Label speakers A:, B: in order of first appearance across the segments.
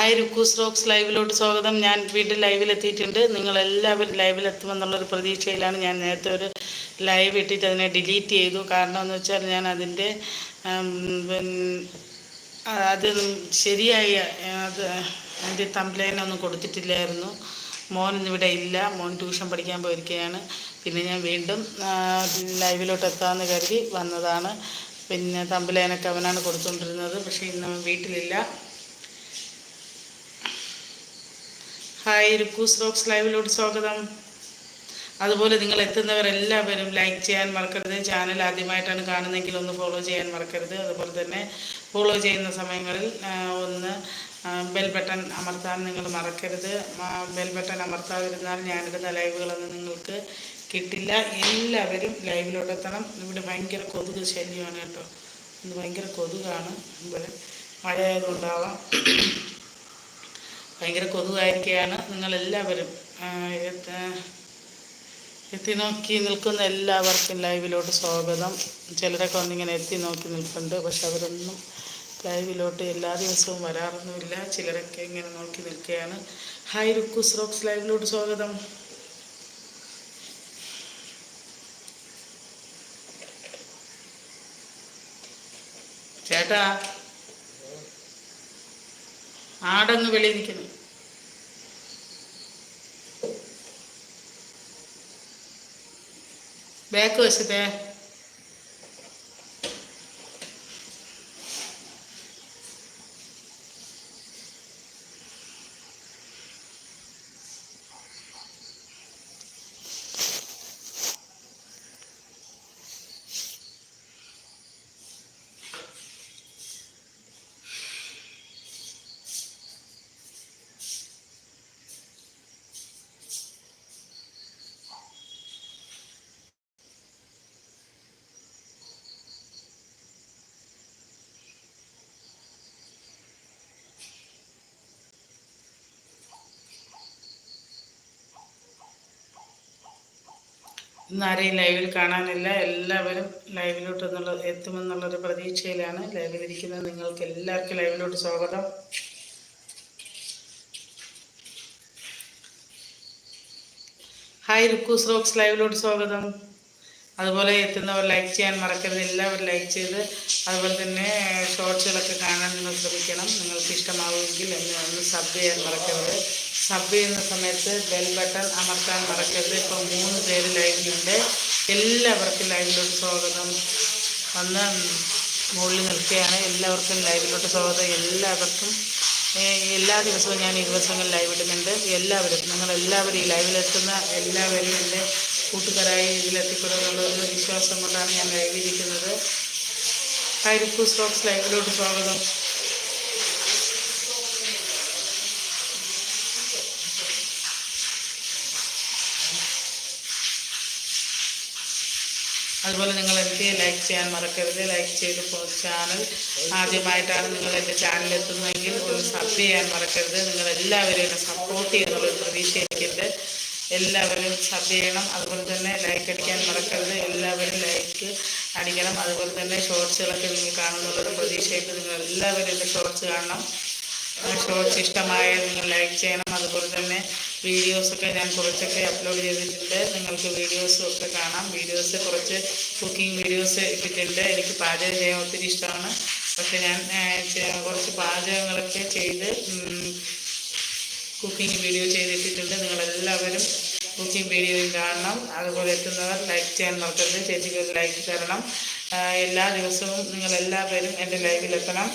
A: Hi രുക്കൂസ് rocks ലൈവിലോട്ട് സ്വാഗതം. ഞാൻ വീണ്ടും ലൈവിലെത്തിയിട്ടുണ്ട്. നിങ്ങളെല്ലാവരും ലൈവിലെത്തുമെന്നുള്ളൊരു പ്രതീക്ഷയിലാണ് ഞാൻ നേരത്തെ ഒരു ലൈവ് ഇട്ടിട്ട് അതിനെ ഡിലീറ്റ് ചെയ്തു. കാരണം എന്ന് വെച്ചാൽ ഞാൻ അതിന്റെ അത് ശരിയായി അത് അതിന്റെ തമ്പ്ലൈനൊന്നും കൊടുത്തിട്ടില്ലായിരുന്നു. മോൻ ഇന്നിവിടെ ഇല്ല. മോൻ ട്യൂഷൻ പഠിക്കാൻ പോയിരിക്കുകയാണ്. പിന്നെ ഞാൻ വീണ്ടും ലൈവിലോട്ട് എത്താമെന്ന് കരുതി വന്നതാണ്. പിന്നെ തമ്പിലേനൊക്കെ അവനാണ് കൊടുത്തുകൊണ്ടിരുന്നത്. പക്ഷേ ഇന്ന് വീട്ടിലില്ല. ഹായ് രുക്കൂസ് റോക്സ് ലൈവിലോട്ട് സ്വാഗതം. അതുപോലെ നിങ്ങൾ എത്തുന്നവരെല്ലാവരും ലൈക്ക് ചെയ്യാൻ മറക്കരുത്. ചാനൽ ആദ്യമായിട്ടാണ് കാണുന്നതെങ്കിൽ ഒന്ന് ഫോളോ ചെയ്യാൻ മറക്കരുത്. അതുപോലെ തന്നെ ഫോളോ ചെയ്യുന്ന സമയങ്ങളിൽ ഒന്ന് ബെൽ ബട്ടൺ അമർത്താൻ നിങ്ങൾ മറക്കരുത്. ബെൽ ബട്ടൺ അമർത്താതിരുന്നാൽ ഞാനിടുന്ന ലൈവുകളൊന്നും നിങ്ങൾക്ക് കിട്ടില്ല. എല്ലാവരും ലൈവിലോട്ട് എത്തണം. ഇവിടെ ഭയങ്കര കൊതുക് ശല്യമാണ് കേട്ടോ. ഇന്ന് ഭയങ്കര കൊതുകാണ്. ഇവിടെ മഴയായതുകൊണ്ടാവാം. ഭയങ്കര കൊതുകായിരിക്കുകയാണ് നിങ്ങളെല്ലാവരും എത്ത- നോക്കി നിൽക്കുന്ന എല്ലാവർക്കും ലൈവിലോട്ട് സ്വാഗതം. ചിലരൊക്കെ വന്നിങ്ങനെ എത്തി നോക്കി നിൽപ്പുണ്ട് പക്ഷെ അവരൊന്നും ലൈവിലോട്ട് എല്ലാ ദിവസവും വരാറൊന്നുമില്ല. ചിലരൊക്കെ ഇങ്ങനെ നോക്കി നിൽക്കുകയാണ്. ഹായ് റുക്കൂസ് റോക്സ് ലൈവിലോട്ട് സ്വാഗതം. ചേട്ടാ ആടങ്ങ് വെളിയിൽ ബാക്ക് വശത്തെ ഇന്ന് ആരെയും ലൈവിൽ കാണാനില്ല. എല്ലാവരും ലൈവിലോട്ട് എന്നുള്ള എത്തുമെന്നുള്ളൊരു പ്രതീക്ഷയിലാണ് ലൈവിലിരിക്കുന്നത് നിങ്ങൾക്ക് എല്ലാവർക്കും ലൈവിലോട്ട് സ്വാഗതം. ഹായ് റുക്കൂസ് റോക്സ് ലൈവിലോട്ട് സ്വാഗതം. അതുപോലെ എത്തുന്നവർ ലൈക്ക് ചെയ്യാൻ മറക്കരുത്. എല്ലാവരും ലൈക്ക് ചെയ്ത് അതുപോലെ തന്നെ ഷോർട്സുകളൊക്കെ കാണാൻ നിങ്ങൾ ശ്രമിക്കണം. നിങ്ങൾക്ക് ഇഷ്ടമാവുമെങ്കിൽ എന്നെ ഒന്ന് സബ് ചെയ്യാൻ മറക്കരുത്. സബ് ചെയ്യുന്ന സമയത്ത് ബെൽ ബട്ടൺ അമർത്താൻ മറക്കരുത്. ഇപ്പോൾ മൂന്ന് പേര് ലൈവിലുണ്ട് എല്ലാവർക്കും ലൈവിലോട്ട് സ്വാഗതം. വന്ന് മുകളിൽ നിൽക്കുകയാണ്. എല്ലാവർക്കും ലൈവിലോട്ട് സ്വാഗതം. എല്ലാവർക്കും എല്ലാ ദിവസവും ഞാൻ ഈ ദിവസങ്ങളിൽ ലൈവ് ഇടുന്നുണ്ട്. എല്ലാവരും നിങ്ങളെല്ലാവരും ഈ ലൈവിലെത്തുന്ന എല്ലാവരും എന്റെ കൂട്ടുകാരായി ഇതിലെത്തിപ്പെടുന്നുള്ള ഒരു വിശ്വാസം കൊണ്ടാണ് ഞാൻ ലൈവ് ഹൈ റിക്കൂസ് ബോക്സ് ലൈവിലോട്ട് സ്വാഗതം. അതുപോലെ നിങ്ങൾ എനിക്ക് ലൈക്ക് ചെയ്യാൻ മറക്കരുത്. ലൈക്ക് ചെയ്ത് ചാനൽ ആദ്യമായിട്ടാണ് നിങ്ങൾ എന്റെ ചാനൽ എത്തുന്നതെങ്കിൽ ഒന്ന് സബ് ചെയ്യാൻ മറക്കരുത്. നിങ്ങൾ എല്ലാവരും എന്നെ സപ്പോർട്ട് ചെയ്യുന്നുള്ളൊരു പ്രതീക്ഷ എനിക്കുണ്ട്. എല്ലാവരും സബ് ചെയ്യണം. അതുപോലെ തന്നെ ലൈക്ക് അടിക്കാൻ മറക്കരുത്. എല്ലാവരും ലൈക്ക് അടിക്കണം. അതുപോലെ തന്നെ ഷോർട്സുകളൊക്കെ നിങ്ങൾ കാണുന്നുള്ളൊരു പ്രതീക്ഷയായിട്ട് നിങ്ങൾ എല്ലാവരും എന്റെ ഷോർട്സ് കാണണം. ഷോർട്സ് ഇഷ്ടമായ നിങ്ങൾ ലൈക്ക് ചെയ്യണം. അതുപോലെ തന്നെ വീഡിയോസൊക്കെ ഞാൻ കുറച്ചൊക്കെ അപ്ലോഡ് ചെയ്തിട്ടുണ്ട്. നിങ്ങൾക്ക് വീഡിയോസും ഒക്കെ കാണാം. വീഡിയോസ് കുറച്ച് കുക്കിംഗ് വീഡിയോസ് ഇട്ടിട്ടുണ്ട്. എനിക്ക് പാചകം ചെയ്യാൻ ഒത്തിരി ഇഷ്ടമാണ്. പക്ഷെ ഞാൻ കുറച്ച് പാചകങ്ങളൊക്കെ ചെയ്ത് കുക്കിംഗ് വീഡിയോ ചെയ്തിട്ടിട്ടുണ്ട്. നിങ്ങളെല്ലാവരും കുക്കിംഗ് വീഡിയോയും കാണണം. അതുപോലെ എത്തുന്നവർ ലൈക്ക് ചെയ്യാൻ മറക്കരുത്. ചേച്ചിക്ക് ഒരു ലൈക്ക് തരണം. എല്ലാ ദിവസവും നിങ്ങളെല്ലാവരും എന്റെ ലൈവിലെത്തണം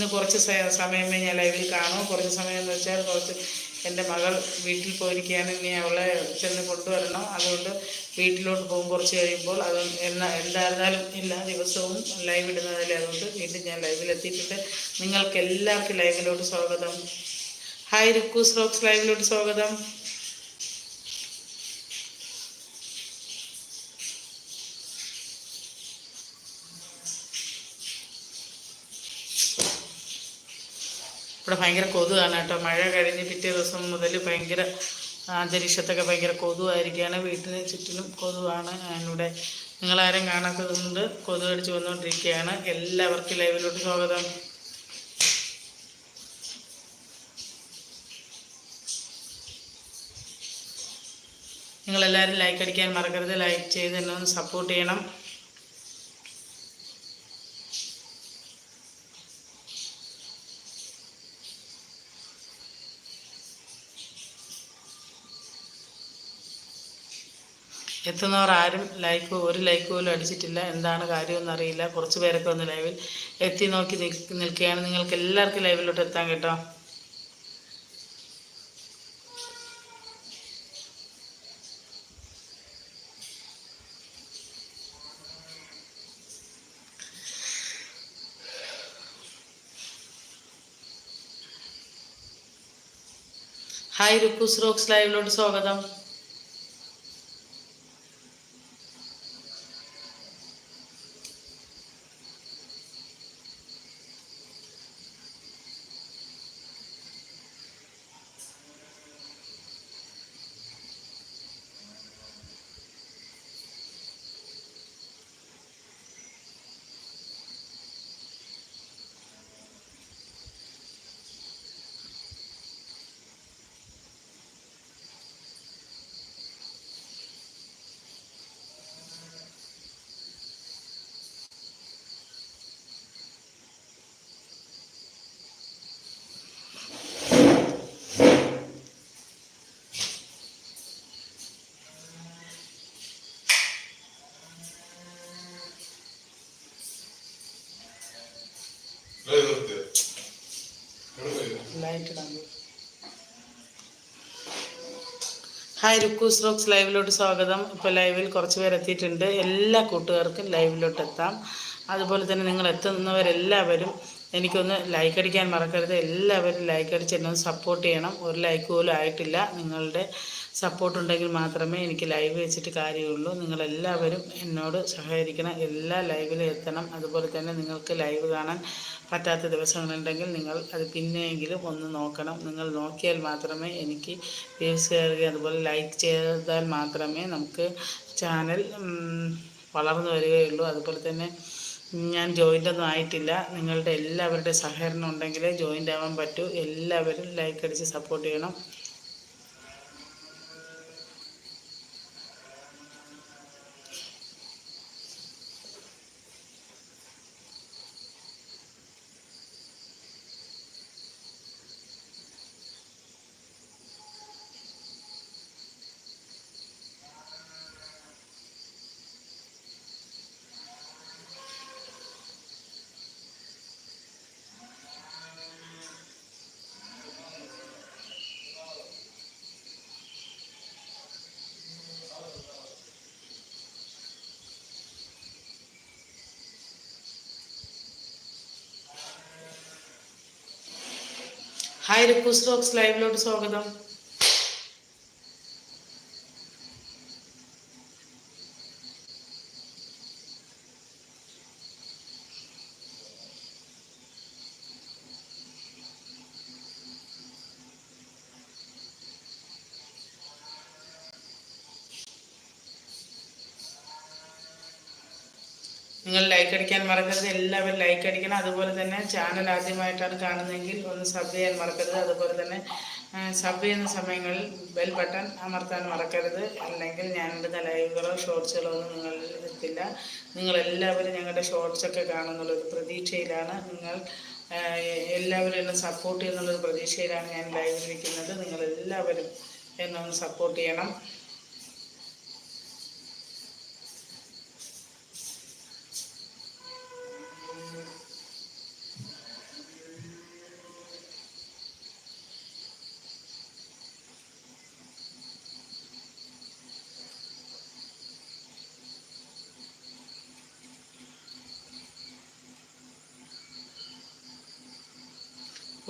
A: ഇന്ന് കുറച്ച് സമയമേ ഞാൻ ലൈവിൽ കാണും. കുറച്ച് സമയം എന്ന് വെച്ചാൽ കുറച്ച് എന്റെ മകൾ വീട്ടിൽ പോയിരിക്കുകയാണ്. ഇനി അവളെ ചെന്ന് കൊണ്ടുവരണം. അതുകൊണ്ട് വീട്ടിലോട്ട് പോകും കുറച്ച് കഴിയുമ്പോൾ. അത് എന്നാ എന്തായിരുന്നാലും എല്ലാ ദിവസവും ലൈവ് ഇടുന്നതല്ലേ അതുകൊണ്ട് വീണ്ടും ഞാൻ ലൈവിലെത്തിയിട്ടുണ്ട് നിങ്ങൾക്ക് എല്ലാവർക്കും ലൈവിലോട്ട് സ്വാഗതം. ഹായ് റിക്കൂസ് റോക്സ് ലൈവിലോട്ട് സ്വാഗതം. ഇവിടെ ഭയങ്കര കൊതുകാണ് കേട്ടോ. മഴ കഴിഞ്ഞ് പിറ്റേ ദിവസം മുതൽ ഭയങ്കര അന്തരീക്ഷത്തൊക്കെ ഭയങ്കര കൊതുവായിരിക്കുകയാണ് വീട്ടിന് ചുറ്റിനും കൊതുവാണ്. ഞാനിവിടെ നിങ്ങളാരും കാണാത്തതുകൊണ്ട് കൊതു അടിച്ച് വന്നുകൊണ്ടിരിക്കുകയാണ് എല്ലാവർക്കും ലൈവിലോട്ട് സ്വാഗതം. നിങ്ങളെല്ലാവരും ലൈക്ക് അടിക്കാൻ മറക്കരുത്. ലൈക്ക് ചെയ്ത് എന്നെ ഒന്ന് സപ്പോർട്ട് ചെയ്യണം. എത്തുന്നവർ ആരും ലൈക്ക് ഒരു ലൈക്ക് പോലും അടിച്ചിട്ടില്ല. എന്താണ് കാര്യമെന്നറിയില്ല കുറച്ച് പേരൊക്കെ ഒന്ന് ലൈവിൽ എത്തി നോക്കി നിൽക്കുകയാണ്. നിങ്ങൾക്ക് എല്ലാവർക്കും ലൈവിലോട്ട് എത്താൻ കേട്ടോ. ഹായ് റിപ്പൂസ് റോക്സ് ലൈവിലോട്ട് സ്വാഗതം. ഹായ് രുക്കൂസ് റോക്സ് ലൈവിലോട്ട് സ്വാഗതം. ഇപ്പോൾ ലൈവിൽ കുറച്ച് പേർ എത്തിയിട്ടുണ്ട്. എല്ലാ കൂട്ടുകാർക്കും ലൈവിലോട്ട് എത്താം. അതുപോലെ തന്നെ നിങ്ങൾ എത്തുന്നവരെല്ലാവരും എനിക്കൊന്ന് ലൈക്ക് അടിക്കാൻ മറക്കരുത്. എല്ലാവരും ലൈക്ക് അടിച്ച് എന്നെ സപ്പോർട്ട് ചെയ്യണം. ഒരു ലൈക്ക് പോലും ആയിട്ടില്ല. നിങ്ങളുടെ സപ്പോർട്ട് ഉണ്ടെങ്കിൽ മാത്രമേ എനിക്ക് ലൈവ് വെച്ചിട്ട് കാര്യമുള്ളൂ. നിങ്ങളെല്ലാവരും എന്നോട് സഹകരിക്കണം. എല്ലാ ലൈവിലും എത്തണം. അതുപോലെ തന്നെ നിങ്ങൾക്ക് ലൈവ് കാണാൻ പറ്റാത്ത ദിവസങ്ങളുണ്ടെങ്കിൽ നിങ്ങൾ അത് പിന്നെയെങ്കിലും ഒന്ന് നോക്കണം. നിങ്ങൾ നോക്കിയാൽ മാത്രമേ എനിക്ക് വ്യൂസ് കയറുകയും അതുപോലെ ലൈക്ക് ചെയ്താൽ മാത്രമേ നമുക്ക് ചാനൽ വളർന്നു വരികയുള്ളൂ. അതുപോലെ തന്നെ ഞാൻ ജോയിന്റ് ഒന്നും ആയിട്ടില്ല. നിങ്ങളുടെ എല്ലാവരുടെ സഹകരണം ഉണ്ടെങ്കിലേ ജോയിന്റ് ആവാൻ പറ്റൂ. എല്ലാവരും ലൈക്ക് അടിച്ച് സപ്പോർട്ട് ചെയ്യണം. ഹായ് റിക്കൂസ് ടോക്സ് ലൈവിലോട്ട് സ്വാഗതം. നിങ്ങൾ ലൈക്ക് അടിക്കാൻ മറക്കരുത് എല്ലാവരും ലൈക്ക് അടിക്കണം. അതുപോലെ തന്നെ ചാനൽ ആദ്യമായിട്ടാണ് കാണുന്നതെങ്കിൽ ഒന്ന് സബ് ചെയ്യാൻ മറക്കരുത്. അതുപോലെ തന്നെ സബ് ചെയ്യുന്ന സമയങ്ങളിൽ ബെൽ ബട്ടൺ അമർത്താൻ മറക്കരുത്. അല്ലെങ്കിൽ ഞാനിടുന്ന ലൈവുകളോ ഷോർട്സുകളോ ഒന്നും നിങ്ങൾ എത്തില്ല നിങ്ങളെല്ലാവരും ഞങ്ങളുടെ ഷോർട്സൊക്കെ കാണുന്നുള്ളൊരു പ്രതീക്ഷയിലാണ് നിങ്ങൾ എല്ലാവരും എന്നെ സപ്പോർട്ട് ചെയ്യുന്നുള്ളൊരു പ്രതീക്ഷയിലാണ് ഞാൻ ലൈവിലിരിക്കുന്നത് നിങ്ങളെല്ലാവരും എന്നെ ഒന്ന് സപ്പോർട്ട് ചെയ്യണം.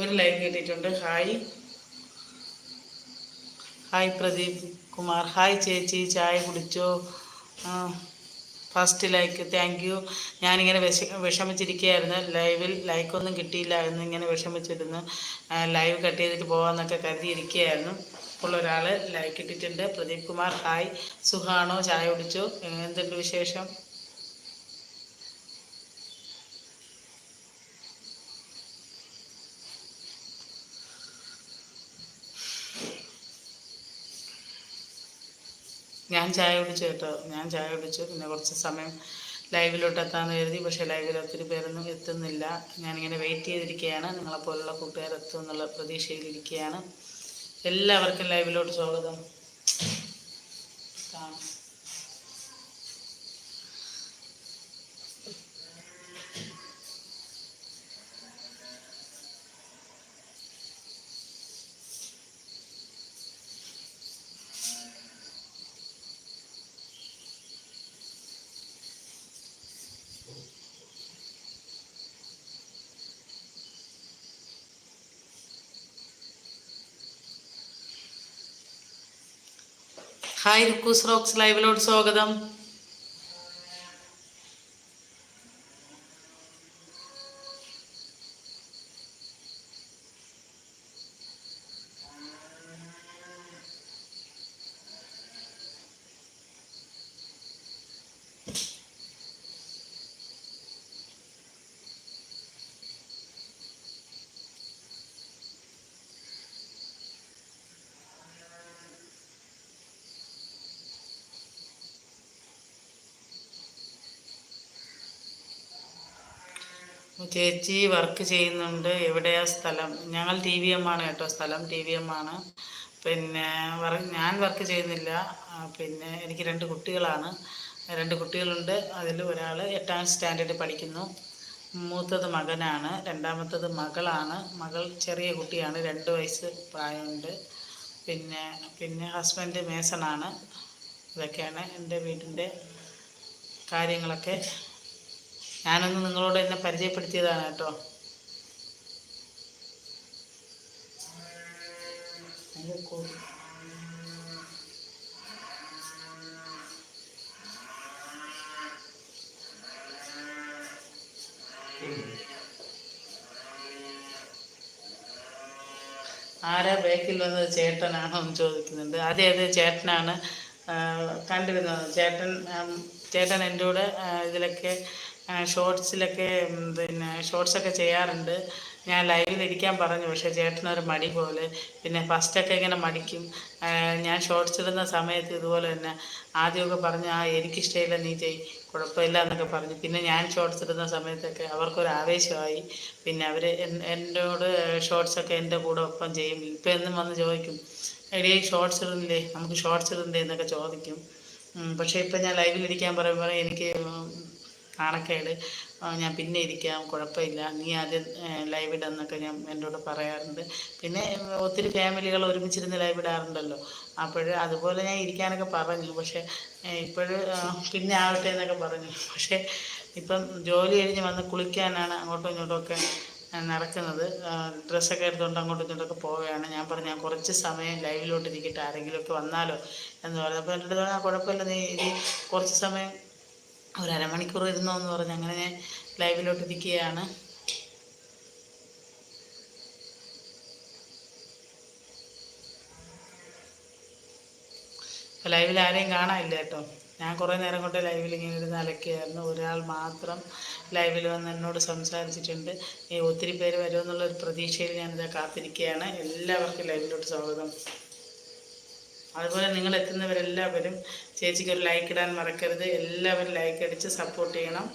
A: ഒരു ലൈക്ക് കിട്ടിയിട്ടുണ്ട് hi. Hi Pradeep Kumar. Hi ചേച്ചി ചായ കുടിച്ചോ? ഫസ്റ്റ് ലൈക്ക് താങ്ക് യു ഞാനിങ്ങനെ വിഷ വിഷമിച്ചിരിക്കുകയായിരുന്നു. ലൈവിൽ ലൈക്കൊന്നും കിട്ടിയില്ല എന്നിങ്ങനെ വിഷമിച്ചിരുന്നു. ലൈവ് കട്ട് ചെയ്തിട്ട് പോകാമെന്നൊക്കെ കരുതിയിരിക്കുകയായിരുന്നു. ഇപ്പോൾ ഒരാൾ ലൈക്ക് ഇട്ടിട്ടുണ്ട്. പ്രദീപ് കുമാർ ഹായ്. സുഖാണോ? ചായ കുടിച്ചു? എന്തുണ്ട് വിശേഷം? ഞാൻ ചായ കുടിച്ചു കേട്ടോ. ഞാൻ ചായ കുടിച്ചു. പിന്നെ കുറച്ച് സമയം ലൈവിലോട്ട് എത്താമെന്ന് കരുതി. പക്ഷേ ലൈവിൽ ഒത്തിരി പേരൊന്നും എത്തുന്നില്ല. ഞാനിങ്ങനെ വെയിറ്റ് ചെയ്തിരിക്കുകയാണ്. നിങ്ങളെപ്പോലുള്ള കൂട്ടുകാർ എത്തും എന്നുള്ള പ്രതീക്ഷയിലിരിക്കുകയാണ് എല്ലാവർക്കും ലൈവിലോട്ട് സ്വാഗതം. ഹായ് റുക്കൂസ് റോക്സ് ലൈവിലോട്ട് സ്വാഗതം. ചേച്ചി വർക്ക് ചെയ്യുന്നുണ്ട്. എവിടെയാ സ്ഥലം? ഞങ്ങൾ ടി വി എം ആണ് കേട്ടോ. സ്ഥലം ടി വി എം ആണ്. പിന്നെ ഞാൻ വർക്ക് ചെയ്യുന്നില്ല. പിന്നെ എനിക്ക് രണ്ട് കുട്ടികളാണ്. രണ്ട് കുട്ടികളുണ്ട്. അതിൽ ഒരാൾ എട്ടാം സ്റ്റാൻഡേർഡ് പഠിക്കുന്നു. മൂത്തത് മകനാണ്. രണ്ടാമത്തത് മകളാണ്. മകൾ ചെറിയ കുട്ടിയാണ്. രണ്ട് വയസ്സ് പ്രായമുണ്ട്. പിന്നെ പിന്നെ ഹസ്ബൻഡ് മേസണാണ്. ഇതൊക്കെയാണ് എന്റെ വീടിന്റെ കാര്യങ്ങളൊക്കെ. ഞാനൊന്ന് നിങ്ങളോട് എന്നെ പരിചയപ്പെടുത്തിയതാണ് കേട്ടോ. ആരാ ബാക്കിൽ വന്നത്? ചേട്ടനാണോ എന്ന് ചോദിക്കുന്നുണ്ട്. അതെ അതെ ചേട്ടനാണ്. കണ്ടിരുന്നത് ചേട്ടൻ ചേട്ടൻ എന്റെ കൂടെ ഇതിലൊക്കെ ഷോർട്സിലൊക്കെ പിന്നെ ഷോർട്സൊക്കെ ചെയ്യാറുണ്ട്. ഞാൻ ലൈവിൽ ഇരിക്കാൻ പറഞ്ഞു പക്ഷേ ചേട്ടനൊരു മടി പോലെ. പിന്നെ ഫസ്റ്റൊക്കെ ഇങ്ങനെ മടിക്കും. ഞാൻ ഷോർട്സ് ഇടുന്ന സമയത്ത് ഇതുപോലെ തന്നെ ആദ്യമൊക്കെ പറഞ്ഞു ആ എനിക്കിഷ്ടമില്ല നീ ചെയ്. കുഴപ്പമില്ല എന്നൊക്കെ പറഞ്ഞു. പിന്നെ ഞാൻ ഷോർട്സ് ഇടുന്ന സമയത്തൊക്കെ അവർക്കൊരു ആവേശമായി. പിന്നെ അവർ എന്നോട് ഷോർട്സൊക്കെ എന്റെ കൂടെ ഒപ്പം ചെയ്യും. ഇപ്പം എന്നും വന്ന് ചോദിക്കും എടീ ഷോർട്സ് ഇടുന്നില്ലേ നമുക്ക് ഷോർട്സ് ഇടുന്നില്ലേ എന്നൊക്കെ ചോദിക്കും. പക്ഷേ ഇപ്പം ഞാൻ ലൈവിൽ ലൈവിലിരിക്കാൻ പറയുമ്പോൾ എനിക്ക് നാണക്കേട്. ഞാൻ പിന്നെ ഇരിക്കാം കുഴപ്പമില്ല. നീ ആദ്യം ലൈവ് ഇടാന്നൊക്കെ ഞാൻ എന്നോട് പറയാറുണ്ട്. പിന്നെ ഒത്തിരി ഫാമിലികൾ ഒരുമിച്ചിരുന്ന് ലൈവ് ഇടാറുണ്ടല്ലോ. അപ്പോൾ അതുപോലെ ഞാൻ ഇരിക്കാനൊക്കെ പറഞ്ഞു. പക്ഷേ ഇപ്പോഴും പിന്നെ ആവട്ടെ എന്നൊക്കെ പറഞ്ഞു. പക്ഷേ ഇപ്പം ജോലി കഴിഞ്ഞ് വന്ന് കുളിക്കാനാണ് അങ്ങോട്ടും ഇങ്ങോട്ടും ഒക്കെ നടക്കുന്നത്. ഡ്രസ്സൊക്കെ എടുത്തുകൊണ്ട് അങ്ങോട്ടും ഇങ്ങോട്ടൊക്കെ പോവുകയാണ്. ഞാൻ പറഞ്ഞു ഞാൻ കുറച്ച് സമയം ലൈവിലോട്ട് ഇരിക്കട്ടെ. ആരെങ്കിലുമൊക്കെ വന്നാലോ? എന്ന് പറഞ്ഞു. അപ്പോൾ എന്റെ അടുത്ത് കുഴപ്പമില്ല. നീ ഇനി കുറച്ച് സമയം ഒരു അരമണിക്കൂർ ഇരുന്നോ എന്ന് പറഞ്ഞ് അങ്ങനെ ഞാൻ ലൈവിലോട്ട് ഇരിക്കുകയാണ്. അപ്പോൾ ലൈവിൽ ആരെയും കാണാനില്ല കേട്ടോ. ഞാൻ കുറേ നേരം കൊണ്ട് ലൈവിൽ ഇങ്ങനെ ഇരുന്ന് അലക്കുകയായിരുന്നു ഒരാൾ മാത്രം ലൈവിൽ വന്ന് എന്നോട് സംസാരിച്ചിട്ടുണ്ട്. ഈ ഒത്തിരി പേര് വരുമെന്നുള്ളൊരു പ്രതീക്ഷയിൽ ഞാനിത് കാത്തിരിക്കുകയാണ്. എല്ലാവർക്കും ലൈവിലോട്ട് സ്വാഗതം. അതുപോലെ നിങ്ങൾ എത്തുന്നവരെല്ലാവരും ചേച്ചിക്ക് ഒരു ലൈക്ക് ഇടാൻ മറക്കരുത്. എല്ലാവരും ലൈക്ക് അടിച്ച് സപ്പോർട്ട് ചെയ്യണം.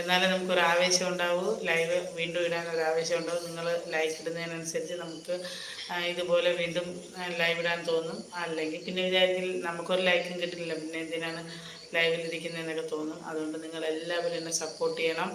A: എന്നാലേ നമുക്കൊരു ആവേശം ഉണ്ടാവൂ. ലൈവ് വീണ്ടും ഇടാൻ ഒരു ആവേശം ഉണ്ടാവും. നിങ്ങൾ ലൈക്ക് ഇടുന്നതിനനുസരിച്ച് നമുക്ക് ഇതുപോലെ വീണ്ടും ലൈവ് ഇടാൻ തോന്നും. അല്ലെങ്കിൽ പിന്നെ വിചാരിക്കും നമുക്കൊരു ലൈക്കും കിട്ടില്ല പിന്നെ എന്തിനാണ് ലൈവിലിരിക്കുന്നതെന്നൊക്കെ തോന്നും. അതുകൊണ്ട് നിങ്ങൾ എല്ലാവരും എന്നെ സപ്പോർട്ട് ചെയ്യണം.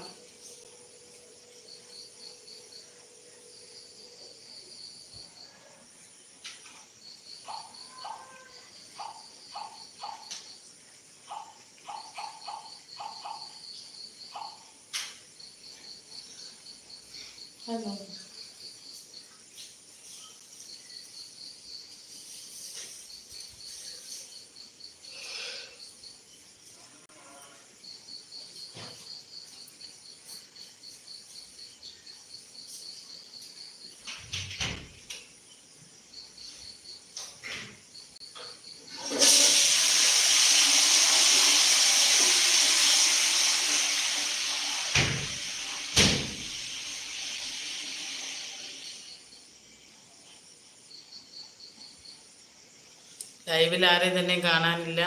A: ലൈവിൽ ആരെയും തന്നെ കാണാനില്ല.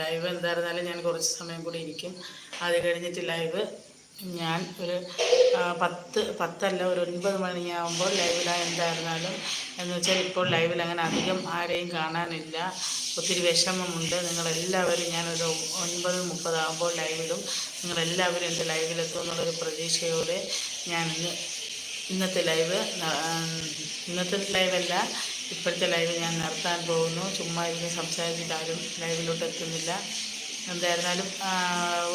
A: ലൈവ് എന്തായിരുന്നാലും ഞാൻ കുറച്ച് സമയം കൂടി ഇരിക്കും. അത് കഴിഞ്ഞിട്ട് ലൈവ് ഞാൻ ഒരു പത്ത് പത്തല്ല ഒരു ഒൻപത് മണിയാകുമ്പോൾ ലൈവിലാണ് എന്തായിരുന്നാലും എന്ന് വെച്ചാൽ ഇപ്പോൾ ലൈവിൽ അങ്ങനെ അധികം ആരെയും കാണാനില്ല. ഒത്തിരി വിഷമമുണ്ട്. നിങ്ങളെല്ലാവരും ഞാനൊരു ഒൻപത് മുപ്പതാകുമ്പോൾ ലൈവിലും നിങ്ങളെല്ലാവരും എന്റെ ലൈവിലെത്തും എന്നുള്ളൊരു പ്രതീക്ഷയോടെ ഞാൻ ഇന്ന് ഇന്നത്തെ ലൈവ് ഇന്നത്തെ ലൈവല്ല ഇപ്പോഴത്തെ ലൈവ് ഞാൻ നിർത്താൻ പോകുന്നു. ചുമ്മാ ഇരുന്ന് സംസാരിച്ചിട്ട് ആരും ലൈവിലോട്ട് എത്തുന്നില്ല. എന്തായിരുന്നാലും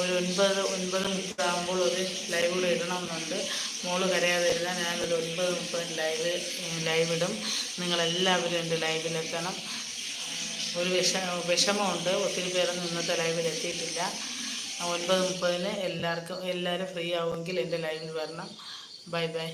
A: ഒരു ഒൻപത് ഒൻപത് മുപ്പതാകുമ്പോൾ ഒരു ലൈവ് കൂടെ ഇടണമെന്നുണ്ട്. മോൾ കരയാതെ ഇരുന്നാൽ ഞാനൊരു ഒൻപത് മുപ്പത് ലൈവ് ലൈവ് ഇടും. നിങ്ങളെല്ലാവരും എന്റെ ലൈവിലെത്തണം ഒരു വിഷ വിഷമമുണ്ട്. ഒത്തിരി പേരൊന്നും ഇന്നത്തെ ലൈവിൽ എത്തിയിട്ടില്ല. ഒൻപത് മുപ്പതിന് എല്ലാവർക്കും എല്ലാവരും ഫ്രീ ആവുമെങ്കിൽ എന്റെ ലൈവിൽ വരണം. Bye bye